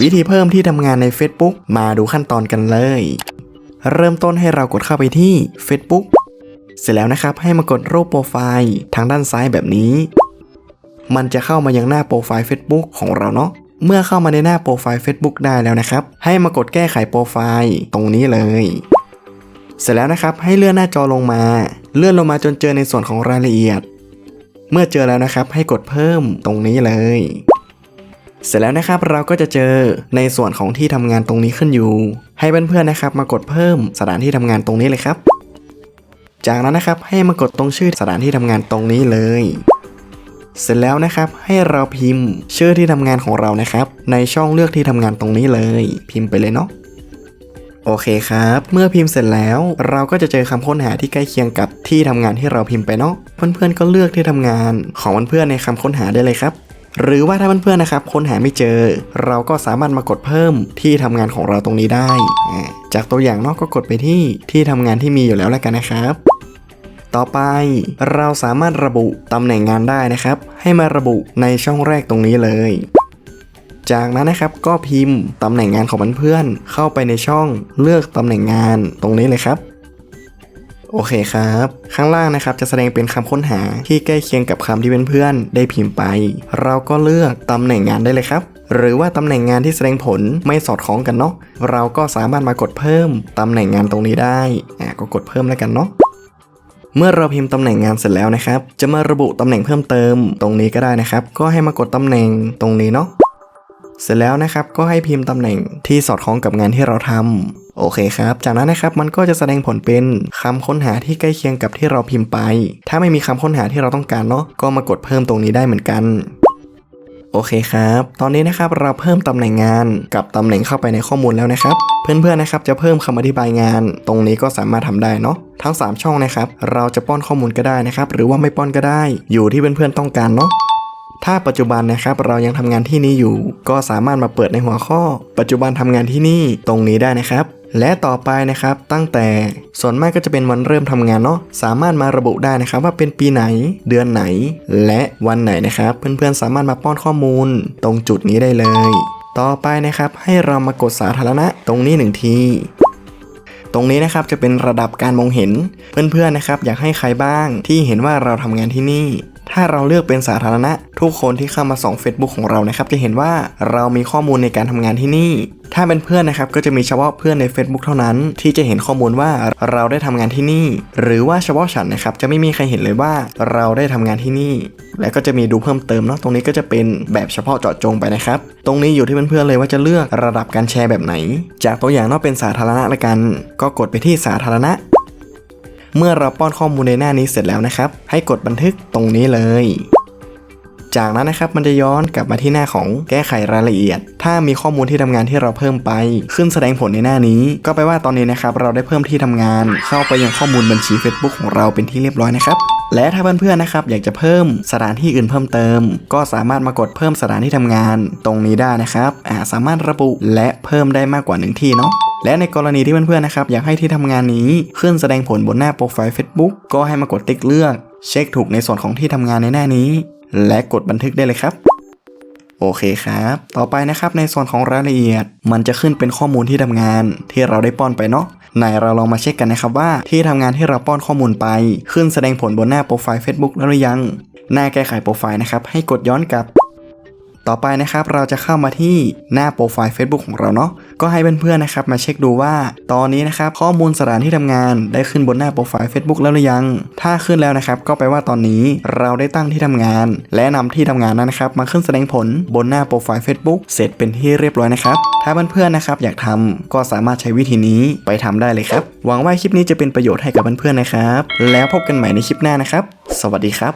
วิธีเพิ่มที่ทำงานใน Facebook มาดูขั้นตอนกันเลย เริ่มต้นให้เรากดเข้าไปที่ Facebook เสร็จแล้วนะครับให้มากดรูปโปรไฟล์ทางด้านซ้ายแบบนี้ มันจะเข้ามายังหน้าโปรไฟล์ Facebook ของเราเนาะเมื่อเข้ามาในหน้าโปรไฟล์ Facebook ได้แล้วนะครับ ให้มากดแก้ไขโปรไฟล์ตรงนี้เลย เสร็จแล้วนะครับให้เลื่อนหน้าจอลงมา เลื่อนลงมาจนเจอในส่วนของรายละเอียด เมื่อเจอแล้วนะครับให้กดเพิ่มตรงนี้เลย เสร็จแล้วนะครับเราก็จะเจอในส่วนของที่ทำงานตรงนี้ขึ้นอยู่ ให้เพื่อนๆนะครับ มากดเพิ่มสถานที่ทำงานตรงนี้เลยครับ จากนั้นนะครับให้มากดตรงชื่อสถานที่ทำงานตรงนี้เลย เสร็จแล้วนะครับให้เราพิมพ์ชื่อที่ทำงานของเรานะครับ ในช่องเลือกที่ทำงานตรงนี้เลย พิมพ์ไปเลยเนาะโอเคครับ เมื่อพิมพ์เสร็จแล้ว เราก็จะเจอคำค้นหาที่ใกล้เคียงกับที่ทำงานที่เราพิมพ์ไปเนาะเพื่อนๆก็เลือกที่ทำงานของเพื่อนๆในคำค้นหาได้เลยครับ หรือว่าถ้าเพื่อนๆนะครับค้นหาไม่เจอ เราก็สามารถมากดเพิ่มที่ทำงานของเราตรงนี้ได้ จากตัวอย่างนอกก็กดไปที่ที่ทำงานที่มีอยู่แล้วแล้วกันนะครับต่อไปเราสามารถระบุตำแหน่งงานได้นะครับ ให้มาระบุในช่องแรกตรงนี้เลย จากนั้นนะครับก็พิมพ์ตำแหน่งงานของเพื่อนเข้าไปในช่องเลือกตำแหน่งงานตรงนี้เลยครับ โอเคครับ ข้างล่างนะครับจะแสดงเป็นคำค้นหาที่ใกล้เคียงกับคำที่เพื่อนๆได้พิมพ์ไป เราก็เลือกตำแหน่งงานได้เลยครับหรือว่าตำแหน่งงานที่แสดงผลไม่สอดคล้องกันเนาะเราก็สามารถมากดเพิ่มตำแหน่งงานตรงนี้ได้อ่าก็กดเพิ่มแล้วกันเนาะเมื่อเราพิมพ์ตำแหน่งงานเสร็จแล้วนะครับ จะมาระบุตำแหน่งเพิ่มเติมตรงนี้ก็ได้นะครับ ก็ให้มากดตำแหน่งตรงนี้เนาะเสร็จแล้วนะครับก็ให้พิมพ์ตำแหน่งที่สอดคล้องกับงานที่เราทำ โอเคครับ จากนั้นนะครับมันก็จะแสดงผลเป็นคำค้นหาที่ใกล้เคียงกับที่เราพิมพ์ไป ถ้าไม่มีคำค้นหาที่เราต้องการเนาะก็มากดเพิ่มตรงนี้ได้เหมือนกันโอเคครับ ตอนนี้นะครับเราเพิ่มตำแหน่งงานกับตำแหน่งเข้าไปในข้อมูลแล้วนะครับ เพื่อนๆนะครับจะเพิ่มคำอธิบายงาน ตรงนี้ก็สามารถทำได้เนาะ ทั้ง 3 ช่องนะครับ เราจะป้อนข้อมูลก็ได้นะครับ หรือว่าไม่ป้อนก็ได้ อยู่ที่เพื่อนๆต้องการเนาะ ถ้าปัจจุบันนะครับเรายังทำงานที่นี่อยู่ ก็สามารถมาเปิดในหัวข้อ ปัจจุบันทำงานที่นี่ตรงนี้ได้นะครับ และต่อไปนะครับตั้งแต่ส่วนมากก็จะเป็นวันเริ่มทำงานเนาะสามารถมาระบุได้นะครับว่าเป็นปีไหนเดือนไหน และวันไหนนะครับ เพื่อนๆสามารถมาป้อนข้อมูล ตรงจุดนี้ได้เลย ต่อไปนะครับให้เรามากดสาธารณะตรงนี้หนึ่งทีตรงนี้นะครับจะเป็นระดับการมองเห็น เพื่อนๆนะครับ อยากให้ใครบ้างที่เห็นว่าเราทำงานที่นี่ ถ้าเราเลือกเป็นสาธารณะ ทุกคนที่เข้ามาส่อง Facebook ของเรานะครับ จะเห็นว่าเรามีข้อมูลในการทำงานที่นี่ ถ้าเป็นเพื่อนนะครับก็จะมีเฉพาะเพื่อนใน Facebook เท่านั้น ที่จะเห็นข้อมูลว่าเราได้ทำงานที่นี่ หรือว่าเฉพาะฉันนะครับจะไม่มีใครเห็นเลยว่าเราได้ทำงานที่นี่ และก็จะมีดูเพิ่มเติมเนาะตรงนี้ก็จะเป็นแบบเฉพาะเจาะจงไปนะครับ ตรงนี้อยู่ที่เพื่อนๆเลยว่าจะเลือกระดับการแชร์แบบไหน จากตัวอย่างเนาะเป็นสาธารณะละกัน ก็กดไปที่สาธารณะ เมื่อเราป้อนข้อมูลในหน้านี้เสร็จแล้วนะครับ ให้กดบันทึกตรงนี้เลย จากนั้นนะครับมันจะย้อนกลับมาที่หน้าของแก้ไขรายละเอียด ถ้ามีข้อมูลที่ทำงานที่เราเพิ่มไป ขึ้นแสดงผลในหน้านี้ ก็แปลว่าตอนนี้นะครับเราได้เพิ่มที่ทำงาน เข้าไปยังข้อมูลบัญชี Facebook ของเราเป็นที่เรียบร้อยนะครับ และถ้าเพื่อนๆนะครับอยากจะเพิ่มสถานที่อื่นเพิ่มเติม ก็สามารถมากดเพิ่มสถานที่ทำงานตรงนี้ได้นะครับอ่าสามารถระบุและเพิ่มได้มากกว่าหนึ่งที่เนาะและในกรณีที่เพื่อนๆนะครับอยากให้ที่ทำงานนี้ขึ้นแสดงผลบนหน้าโปรไฟล์ Facebook ก็ให้มากดติ๊กเลือก เช็คถูกในส่วนของที่ทำงานในหน้านี้ และกดบันทึกได้เลยครับโอเคครับ ต่อไปนะครับในส่วนของรายละเอียด มันจะขึ้นเป็นข้อมูลที่ทำงานที่เราได้ป้อนไปเนาะ ไหนเราลองมาเช็คกันนะครับว่าที่ทำงานที่เราป้อนข้อมูลไป ขึ้นแสดงผลบนหน้าโปรไฟล์ Facebook แล้วหรือยัง หน้าแก้ไขโปรไฟล์นะครับให้กดย้อนกลับ ต่อไปนะครับเราจะเข้ามาที่หน้าโปรไฟล์ Facebook ของเราเนาะก็ให้เพื่อนๆนะครับมาเช็คดูว่า ตอนนี้นะครับข้อมูลสถานที่ทำงานได้ขึ้นบนหน้าโปรไฟล์ Facebook แล้วหรือยัง ถ้าขึ้นแล้วนะครับก็แปลว่าตอนนี้เราได้ตั้งที่ทำงาน และนำที่ทำงานนั้นนะครับมาขึ้นแสดงผลบนหน้าโปรไฟล์ Facebook เสร็จเป็นที่เรียบร้อยนะครับ ถ้าเพื่อนๆนะครับอยากทำก็สามารถใช้วิธีนี้ไปทำได้เลยครับ หวังว่าคลิปนี้จะเป็นประโยชน์ให้กับเพื่อนๆนะครับ แล้วพบกันใหม่ในคลิปหน้านะครับ สวัสดีครับ